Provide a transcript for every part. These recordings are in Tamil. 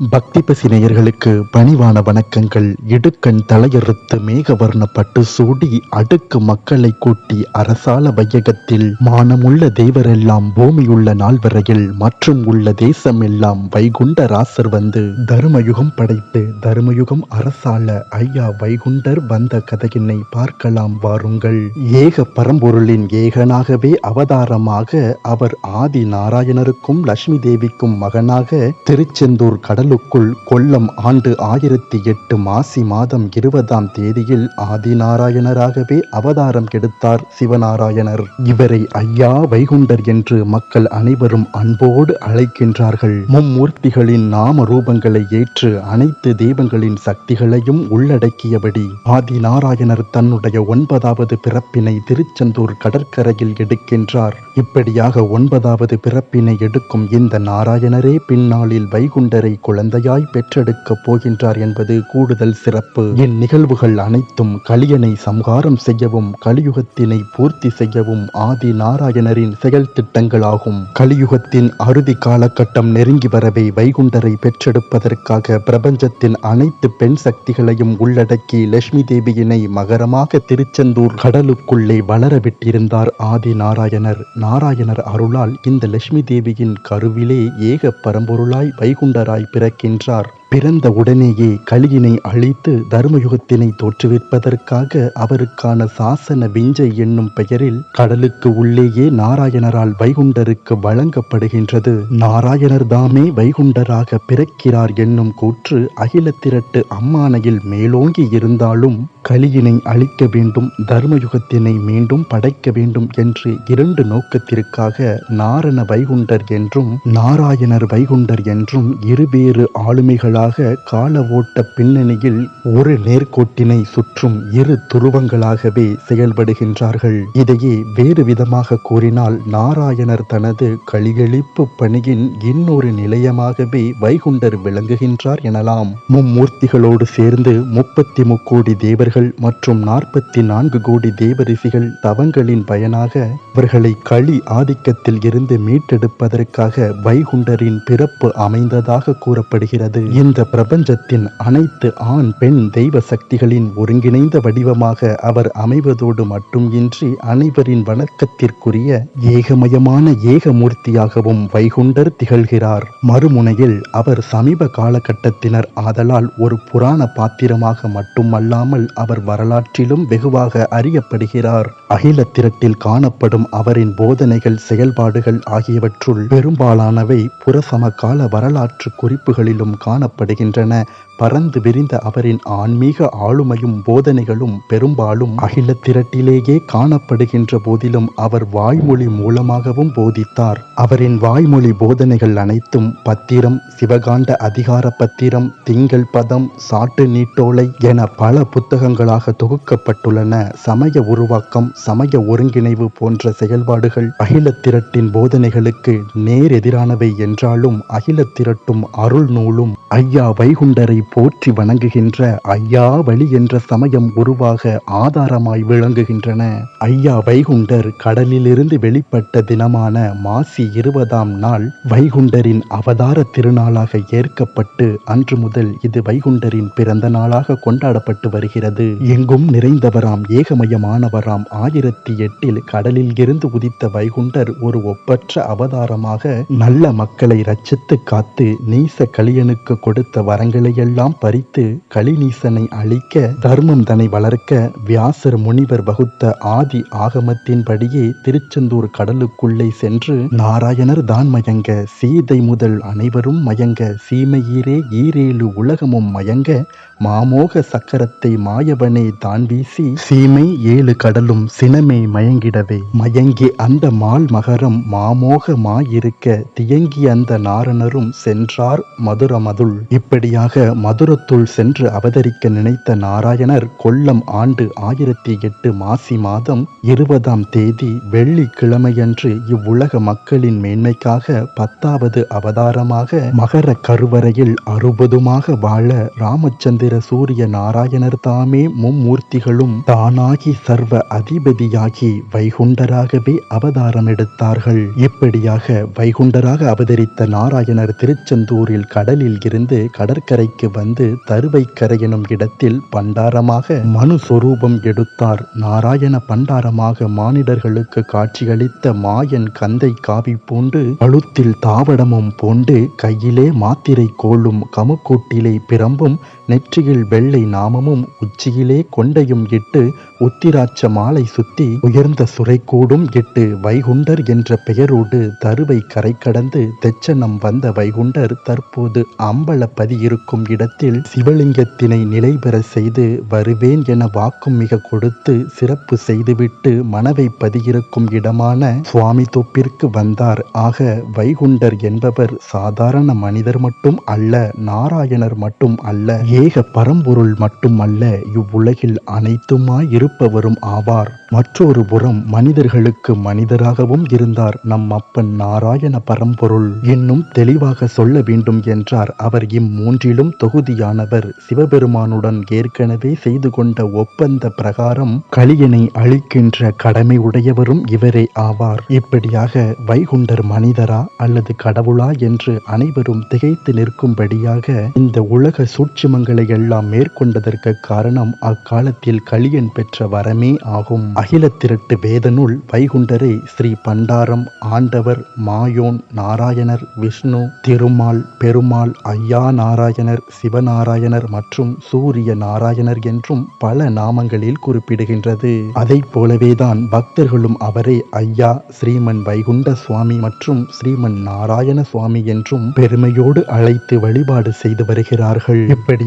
பக்தி பசிநேயர்களுக்கு பணிவான வணக்கங்கள். இடுக்கண் தலையறுத்து மேகவர்ணப்பட்டு சூடி அடுக்கு மக்களை கூட்டி அரசால வையகத்தில் மானமுள்ள தேவரெல்லாம் பூமியுள்ள நாள் வரையில் மற்றும் உள்ள தேசம் எல்லாம் வைகுண்ட ராசர் வந்து தருமயுகம் படைத்து தருமயுகம் அரசால ஐயா வைகுண்டர் வந்த கதையினை பார்க்கலாம் வாருங்கள். ஏக பரம்பொருளின் ஏகனாகவே அவதாரமாக அவர் ஆதி நாராயணருக்கும் லட்சுமி தேவிக்கும் மகனாக திருச்செந்தூர் கடல் கடலுக்குள் கொல்லம் ஆண்டு ஆயிரத்தி எட்டு மாசி மாதம் இருபதாம் தேதியில் ஆதிநாராயணராகவே அவதாரம் கெடுத்தார் சிவநாராயணர். இவரை ஐயா வைகுண்டர் என்று மக்கள் அனைவரும் அன்போடு அழைக்கின்றார்கள். மும்மூர்த்திகளின் நாம ரூபங்களை ஏற்று அனைத்து தெய்வங்களின் சக்திகளையும் உள்ளடக்கியபடி ஆதிநாராயணர் தன்னுடைய ஒன்பதாவது பிறப்பினை திருச்செந்தூர் கடற்கரையில் எடுக்கின்றார். இப்படியாக ஒன்பதாவது பிறப்பினை எடுக்கும் இந்த நாராயணரே பின்னாளில் வைகுண்டரை குழந்தையாய் பெற்றெடுக்கப் போகின்றார் என்பது கூடுதல் சிறப்பு. இந்நிகழ்வுகள் அனைத்தும் கலியனை சம்ஹாரம் செய்யவும் கலியுகத்தினை பூர்த்தி செய்யவும் ஆதி நாராயணரின் செயல் திட்டங்களாகும். கலியுகத்தின் அறுதி காலகட்டம் நெருங்கி வரவே வைகுண்டரை பெற்றெடுப்பதற்காக பிரபஞ்சத்தின் அனைத்து பெண் சக்திகளையும் உள்ளடக்கி லட்சுமி தேவியினை மகரமாக திருச்செந்தூர் கடலுக்குள்ளே வளரவிட்டிருந்தார் ஆதி நாராயணர். நாராயணர் அருளால் இந்த லட்சுமி தேவியின் கருவிலே ஏக பரம்பொருளாய் வைகுண்டராய் பிறக்கின்றார். பிறந்த உடனேயே கலியினை அழித்து தர்மயுகத்தினை தோற்றுவிப்பதற்காக அவருக்கான சாசன விஞ்சை என்னும் பெயரில் கடலுக்கு உள்ளேயே நாராயணரால் வைகுண்டருக்கு வழங்கப்படுகின்றது. நாராயணர் தாமே வைகுண்டராக பிறக்கிறார் என்னும் கூற்று அகில திரட்டு அம்மானையில் மேலோங்கி இருந்தாலும் கலியினை அழிக்க வேண்டும் தர்மயுகத்தினை மீண்டும் படைக்க வேண்டும் என்று இரண்டு நோக்கத்திற்காக நாரண வைகுண்டர் என்றும் நாராயணர் வைகுண்டர் என்றும் இருவேறு ஆளுமைகளாக கால ஓட்ட பின்னணியில் ஒரு நேர்கோட்டினை சுற்றும் இரு துருவங்களாகவே செயல்படுகின்றார்கள். இதையே வேறு விதமாக கூறினால் நாராயணர் தனது கலிகளிப்பு பணியின் இன்னொரு நிலையமாகவே வைகுண்டர் விளங்குகின்றார் எனலாம். மும்மூர்த்திகளோடு சேர்ந்து முப்பத்தி முக்கோடி தேவர்கள் மற்றும் நாற்பத்தி நான்கு கோடி தேவரிசிகள் தவங்களின் பயனாக இவர்களை களி ஆதிக்கத்தில் இருந்து மீட்டெடுப்பதற்காக வைகுண்டரின் பிறப்பு அமைந்ததாக கூறப்படுகிறது. இந்த பிரபஞ்சத்தின் அனைத்து ஆண் பெண் தெய்வ சக்திகளின் ஒருங்கிணைந்த வடிவமாக அவர் அமைவதோடு மட்டுமின்றி அனைவரின் வணக்கத்திற்குரிய ஏகமயமான ஏகமூர்த்தியாகவும் வைகுண்டர் திகழ்கிறார். மறுமுனையில் அவர் சமீப காலகட்டத்தினர் ஆதலால் ஒரு புராண பாத்திரமாக மட்டுமல்லாமல் அவர் வரலாற்றிலும் வெகுவாக அறியப்படுகிறார். அகில திரட்டில் காணப்படும் அவரின் போதனைகள் செயல்பாடுகள் ஆகியவற்றுள் பெரும்பாலானவை புறசமகால வரலாற்று குறிப்புகளிலும் காணப்படுகின்றன. பறந்து விரிந்த அவரின் ஆன்மீக ஆளுமையும் போதனைகளும் பெரும்பாலும் அகில திரட்டிலேயே காணப்படுகின்ற போதிலும் அவர் வாய்மொழி மூலமாகவும் போதித்தார். அவரின் வாய்மொழி போதனைகள் அனைத்தும் பத்திரம் சிவகாண்ட அதிகார பத்திரம் திங்கள் பதம் சாட்டு நீட்டோலை என பல புத்தகங்களாக தொகுக்கப்பட்டுள்ளன. சமய உருவாக்கம் சமய ஒருங்கிணைவு போன்ற செயல்பாடுகள் அகில திரட்டின் போதனைகளுக்கு நேர் எதிரானவை என்றாலும் அகில திரட்டும் அருள் நூலும் ஐயா வைகுண்டரை போற்றி வணங்குகின்ற ஐயா வழி என்ற சமயம் உருவாக ஆதாரமாய் விளங்குகின்றன. ஐயா வைகுண்டர் கடலிலிருந்து வெளிப்பட்ட தினமான மாசி இருபதாம் நாள் வைகுண்டரின் அவதார திருநாளாக ஏற்கப்பட்டு அன்று முதல் இது வைகுண்டரின் பிறந்த நாளாக கொண்டாடப்பட்டு வருகிறது. எங்கும் நிறைந்தவராம் ஏகமயமானவராம் ஆயிரத்தி எட்டில் கடலில் இருந்து உதித்த வைகுண்டர் ஒரு ஒப்பற்ற அவதாரமாக நல்ல மக்களை ரட்சித்து காத்து நீச கலியனுக்கு கொடுத்த வரங்களையெல்லாம் பறித்து கலிநீசனை அழிக்க தர்மம் தன்னை வளர்க்க வியாசர் முனிவர் வகுத்த ஆதி ஆகமத்தின்படியே திருச்செந்தூர் கடலுக்குள்ளே சென்று நாராயணர் தான் மயங்க சீதை முதல் அனைவரும் மயங்க சீமையீரே ஈரேழு உலகமும் மயங்க மாமோக சக்கரத்தை மாயவனே தான் வீசி சீமை ஏழு கடலும் சினமே மயங்கிடவே. மயங்கி அந்த மால் மகரம் மாமோக மாயிருக்க தியங்கி அந்த நாரணரும் சென்றார் மதுரமதுள். இப்படியாக மதுரத்துள் சென்று அவதரிக்க நினைத்த நாராயணர் கொல்லம் ஆண்டு ஆயிரத்தி எட்டு மாசி மாதம் இருபதாம் தேதி வெள்ளிக்கிழமையன்று இவ்வுலக மக்களின் மேன்மைக்காக பத்தாவது அவதாரமாக மகர கருவறையில் அறுபதுமாக வாழ ராமச்சந்திர சூரிய நாராயணர் தாமே மும்மூர்த்திகளும் தானாகி சர்வ அதிபதியாகி வைகுண்டராகவே அவதாரம் எடுத்தார்கள். இப்படியாக வைகுண்டராக அவதரித்த நாராயணர் திருச்செந்தூரில் கடலில் இருந்து கடற்கரைக்கு வந்து தருவைக்கரை எனும் இடத்தில் பண்டாரமாக மனு சொரூபம் எடுத்தார். நாராயண பண்டாரமாக மானிடர்களுக்கு காட்சியளித்த மாயன் கந்தை காவி பூண்டு கழுத்தில் தாவடமும் பூண்டு கையிலே மாத்திரை கோளும் கமுக்கூட்டிலே பிரம்பும் நெற்றியில் வெள்ளை நாமமும் உச்சியிலே கொண்டையும் இட்டு உத்திராட்ச மாலை சுத்தி உயர்ந்த சுரைக்கூடும் இட்டு வைகுண்டர் என்ற பெயரோடு தருவை கரை கடந்து தெச்சனம் வந்த வைகுண்டர் தற்போது அம்பலப்பதி இருக்கும் இடத்தில் சிவலிங்கத்தினை நிலை பெற செய்து வருவேன் என வாக்கும் மிக கொடுத்து சிறப்பு செய்துவிட்டு மனவை பதியிருக்கும் இடமான சுவாமி தொப்பிற்கு வந்தார். ஆக வைகுண்டர் என்பவர் சாதாரண மனிதர் மட்டும் அல்ல நாராயணர் மட்டும் அல்ல. ஏக பரம்பொருள் மட்டுமல்ல இவ்வுலகில் அனைத்துமாய் இருப்பவரும் ஆவார். மற்றொரு புறம் மனிதர்களுக்கு மனிதராகவும் இருந்தார். நம் அப்பன் நாராயண பரம்பொருள் இன்னும் தெளிவாக சொல்ல வேண்டும் என்றார். அவர் இம்மூன்றிலும் தொகுதியானவர். சிவபெருமானுடன் ஏற்கனவே செய்து கொண்ட ஒப்பந்த பிரகாரம் கலியனை அழிக்கின்ற கடமை உடையவரும் இவரே ஆவார். இப்படியாக வைகுண்டர் மனிதரா அல்லது கடவுளா என்று அனைவரும் திகைத்து நிற்கும்படியாக இந்த உலக சூட்சுமங்களை எல்லாம் மேற்கொண்டதற்கு காரணம் அக்காலத்தில் கலியன் பெற்ற வரமே ஆகும். அகில திரட்டு வேதனுள் வைகுண்டரை ஸ்ரீ பண்டாரம் ஆண்டவர் மாயோன் நாராயணர் விஷ்ணு திருமால் பெருமாள் ஐயா நாராயணர் சிவநாராயணர் மற்றும் சூரிய நாராயணர் என்றும் பல நாமங்களில் குறிப்பிடுகின்றது. அதை போலவேதான் பக்தர்களும் அவரை ஐயா ஸ்ரீமன் வைகுண்ட சுவாமி மற்றும் ஸ்ரீமன் நாராயண சுவாமி என்றும் பெருமையோடு அழைத்து வழிபாடு செய்து வருகிறார்கள்.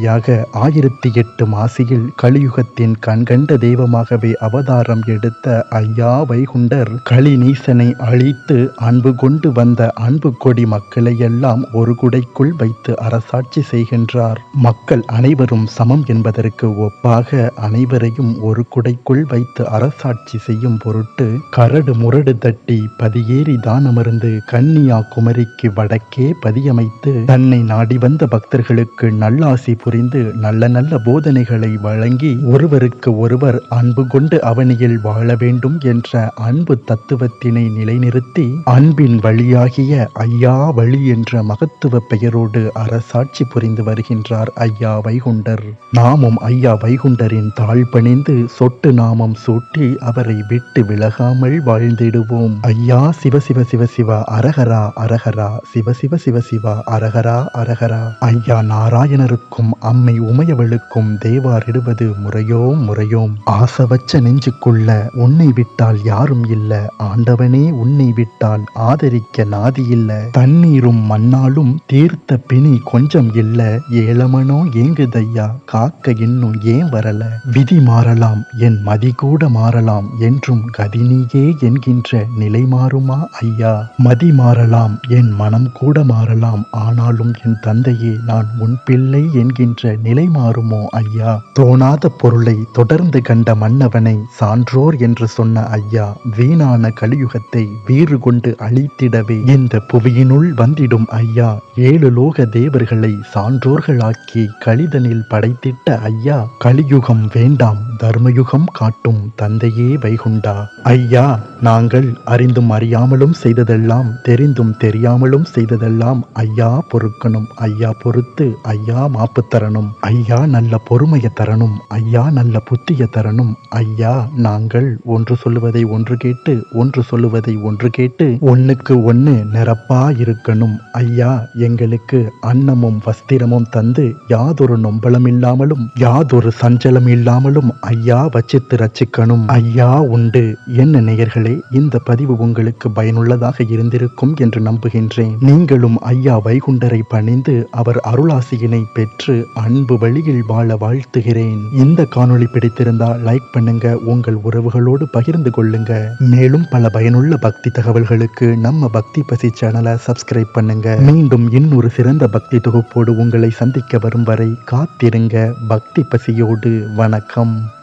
இப்படியாக ஆயிரத்தி எட்டு மாசியில் கலியுகத்தின் கண்கண்ட தெய்வமாகவே அவதாரம் எடுத்த ஐயா வைகுண்டர் கலிநீசனை அழித்து அன்பு கொண்டு வந்த அன்பு கொடி மக்களை எல்லாம் ஒரு குடைக்குள் வைத்து அரசாட்சி செய்கின்றார். மக்கள் அனைவரும் சமம் என்பதற்கு ஒப்பாக அனைவரையும் ஒரு குடைக்குள் வைத்து அரசாட்சி செய்யும் பொருட்டு கரடு முரடு தட்டி பதியேறி தானமர்ந்து கன்னியாகுமரிக்கு வடக்கே பதியமைத்து தன்னை நாடி வந்த பக்தர்களுக்கு நல்லாசி புரி அறிந்து நல்ல நல்ல போதனைகளை வழங்கி ஒருவருக்கு ஒருவர் அன்பு கொண்டு அவனியில் வாழ வேண்டும் என்ற அன்பு தத்துவத்தினை நிலைநிறுத்தி அன்பின் வழியாகிய ஐயா வழி என்ற மகத்துவ பெயரோடு அரசாட்சி புரிந்து வருகின்றார் ஐயா வைகுண்டர். நாமும் ஐயா வைகுண்டரின் தாழ் பணிந்து சொட்டு நாமம் சூட்டி அவரை விட்டு விலகாமல் வாழ்ந்திடுவோம். ஐயா சிவ சிவ சிவ சிவ அரகரா அரகரா சிவ சிவ சிவ சிவ அரகரா அரகரா ஐயா நாராயணருக்கும் அம்மை உமையவளுக்கும் தேவாரிடுவது முறையோ முறையோம் ஆசை வச்ச நெஞ்சுக்குள்ள உன்னை விட்டால் யாரும் இல்ல. ஆண்டவனே உன்னை விட்டால் ஆதரிக்க நாதி இல்ல. தண்ணீரும் மண்ணாலும் தீர்த்த பிணி கொஞ்சம் இல்ல. ஏழமனோ ஏங்குதையா. காக்க இன்னும் ஏன் வரல? விதி மாறலாம். என் மதி கூட மாறலாம். என்றும் கதினியே என்கின்ற நிலை மாறுமா ஐயா? மதி மாறலாம். என் மனம் கூட மாறலாம். ஆனாலும் என் தந்தையே நான் உன் பிள்ளை என்கின்ற நிலை மாறுமோ ஐயா? தோணாத பொருளை தொடர்ந்து கண்ட மன்னவனை சான்றோர் என்று சொன்ன ஐயா வீணான கலியுகத்தை வீறு கொண்டு அழித்திடவே இந்த புவியினுள் வந்திடும் ஐயா ஏழு லோக தேவர்களை சான்றோர்களாக்கி கலிதனில் படைத்திட்ட ஐயா கலியுகம் வேண்டாம். தர்மயுகம் காட்டும் தந்தையே வைகுண்டா. ஐயா நாங்கள் அறிந்தும் அறியாமலும் செய்ததெல்லாம் தெரிந்தும் தெரியாமலும் செய்ததெல்லாம் ஐயா பொறுக்கணும். ஐயா பொறுத்து ஐயா மாப்பு தரணும். ஐயா நல்ல பொறுமையை தரணும். ஐயா நல்ல புத்திய தரணும். ஐயா நாங்கள் ஒன்று சொல்லுவதை ஒன்று கேட்டு ஒன்று சொல்லுவதை ஒன்று கேட்டு ஒன்னுக்கு ஒன்னு நிரப்பா இருக்கணும். ஐயா எங்களுக்கு அன்னமும் வஸ்திரமும் தந்து யாதொரு நொம்பலம் இல்லாமலும் யாதொரு சஞ்சலம் இல்லாமலும் ஐயா வச்சித்து ரச்சிக்கணும் ஐயா உண்டு. என்ன நேயர்களே இந்த பதிவு உங்களுக்கு பயனுள்ளதாக இருந்திருக்கும் என்று நம்புகின்றேன். நீங்களும் ஐயா வைகுண்டரை பணிந்து அவர் அருளாசியினை பெற்று அன்பு வழியில் வாழ வாழ்த்துகிறேன். இந்த காணொளி பிடித்திருந்தால் லைக் பண்ணுங்க உங்கள் உறவுகளோடு பகிர்ந்து கொள்ளுங்க. மேலும் பல பயனுள்ள பக்தி தகவல்களுக்கு நம்ம பக்தி பசி சேனலை சப்ஸ்கிரைப் பண்ணுங்க. மீண்டும் இன்னொரு சிறந்த பக்தி தொகுப்போடு உங்களை சந்திக்க வரும் வரை காத்திருங்க. பக்தி பசியோடு வணக்கம்.